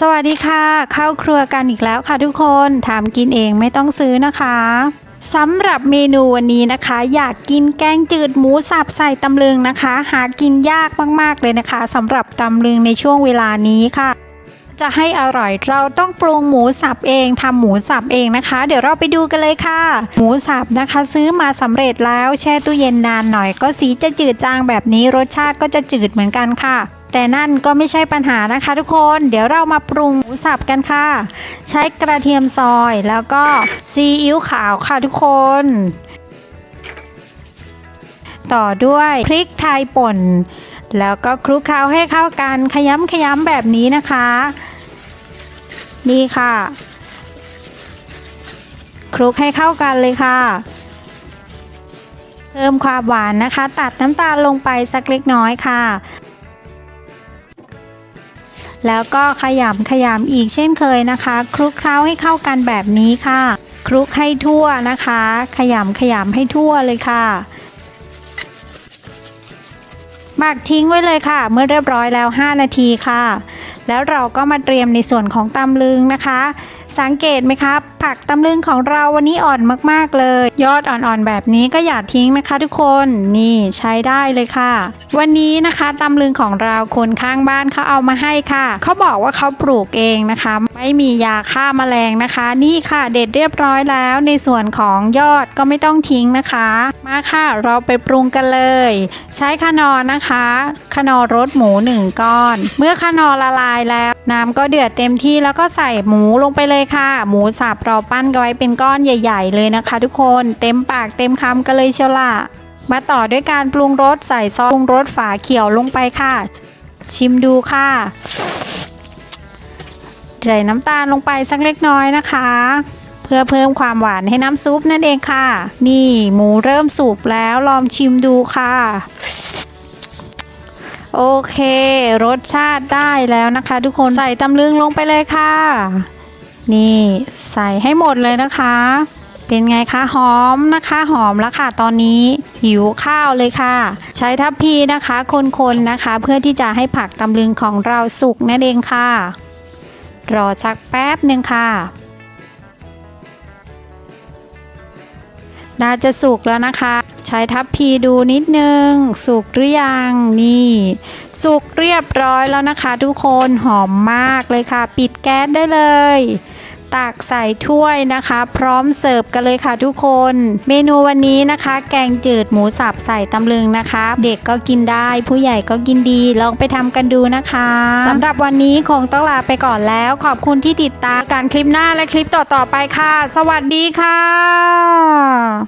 สวัสดีค่ะ เข้าครัวกันอีกแล้วค่ะทุกคนทำกินเองไม่ต้องซื้อนะคะสำหรับเมนูวันนี้นะคะ อยากกินแกงจืดหมูสับใส่ตำลึงนะคะ หากินยากมากๆเลยนะคะสำหรับตำลึงในช่วงเวลานี้ค่ะ จะให้อร่อยเราต้องปรุงหมูสับเองทำหมูสับเองนะคะ เดี๋ยวเราไปดูกันเลยค่ะ หมูสับนะคะ ซื้อมาสำเร็จแล้วแช่ตู้เย็นนานหน่อย ก็สีจะจืดจางแบบนี้รสชาติก็จะจืดเหมือนกันค่ะ แต่นั่นก็ไม่ใช่ปัญหานะคะ ทุกคนเดี๋ยวเรามาปรุงหมูสับกันค่ะ ใช้กระเทียมซอยแล้วก็ซีอิ๊วขาวค่ะทุกคน ต่อด้วยพริกไทยป่น แล้วก็คลุกเคล้าให้เข้ากันขยำขยำแบบนี้นะคะ นี่ค่ะ คลุกให้เข้ากันเลยค่ะ เพิ่มความหวานนะคะ ตัดน้ำตาลลงไปสักเล็กน้อยค่ะ แล้วก็ขยำขยำอีกเช่นเคยนะคะ คลุกเคล้าให้เข้ากันแบบนี้ค่ะ คลุกให้ทั่วนะคะ ขยำขยำให้ทั่วเลยค่ะ หมักทิ้งไว้เลยค่ะ เมื่อเรียบร้อยแล้ว 5 นาทีค่ะ แล้วเราก็มาเตรียมในส่วนของตำลึงนะคะ สังเกตไหมครับผักตำลึงของเราวันนี้อ่อนมากๆเลย ยอดอ่อนๆแบบนี้ก็อย่าทิ้งนะคะทุกคนนี่ใช้ได้เลยค่ะ วันนี้นะคะตำลึงของเราคนข้างบ้านเขาเอามาให้ค่ะเขาบอกว่าเขาปลูกเองนะคะ ไม่มียาฆ่าแมลงนะคะ นี่ค่ะเด็ดเรียบร้อยแล้วในส่วนของยอดก็ไม่ต้องทิ้งนะคะ มาค่ะเราไปปรุงกันเลย ใช้ขนอนะคะขนอรสหมูหนึ่งก้อน เมื่อขนอละลายแล้ว น้ำก็เดือดเต็มที่แล้วก็ใส่หมูลงไปเลยค่ะ หมูสับเราปั้นกันไว้เป็นก้อนใหญ่ ๆ เลยนะคะ ทุกคนเต็มปากเต็มคำกันเลยเชียวล่ะ มาต่อด้วยการปรุงรสใส่ซอสปรุงรสฝาเขียวลงไปค่ะ ชิมดูค่ะใส่น้ำตาลลงไปสักเล็กน้อยนะคะ เพื่อเพิ่มความหวานให้น้ำซุปนั่นเองค่ะ นี่หมูเริ่มสุกแล้วลองชิมดูค่ะ โอเค รสชาติได้แล้วนะคะ ทุกคนใส่ตำลึงลงไปเลยค่ะ นี่ใส่ให้หมดเลยนะคะ เป็นไงคะหอมนะคะหอมแล้วค่ะ ตอนนี้หิวข้าวเลยค่ะ ใช้ทัพพีนะคะคนๆนะคะ เพื่อที่จะให้ผักตำลึงของเราสุกนั่นเองค่ะ รอสักแป๊บหนึ่งค่ะ น่าจะสุกแล้วนะคะ ใช้ทัพพีดูนิดนึง สุกหรือยังนี่ สุกเรียบร้อยแล้วนะคะ ทุกคนหอมมากเลยค่ะ ปิดแก๊สได้เลย ตักใส่ถ้วยนะคะ พร้อมเสิร์ฟกันเลยค่ะทุกคน เมนูวันนี้นะคะ แกงจืดหมูสับใส่ตำลึงนะคะ เด็กก็กินได้ ผู้ใหญ่ก็กินดีลองไปทำกันดูนะคะสำหรับวันนี้คงต้องลาไปก่อนแล้ว ขอบคุณที่ติดตามการคลิปหน้าและคลิปต่อๆไปค่ะ สวัสดีค่ะ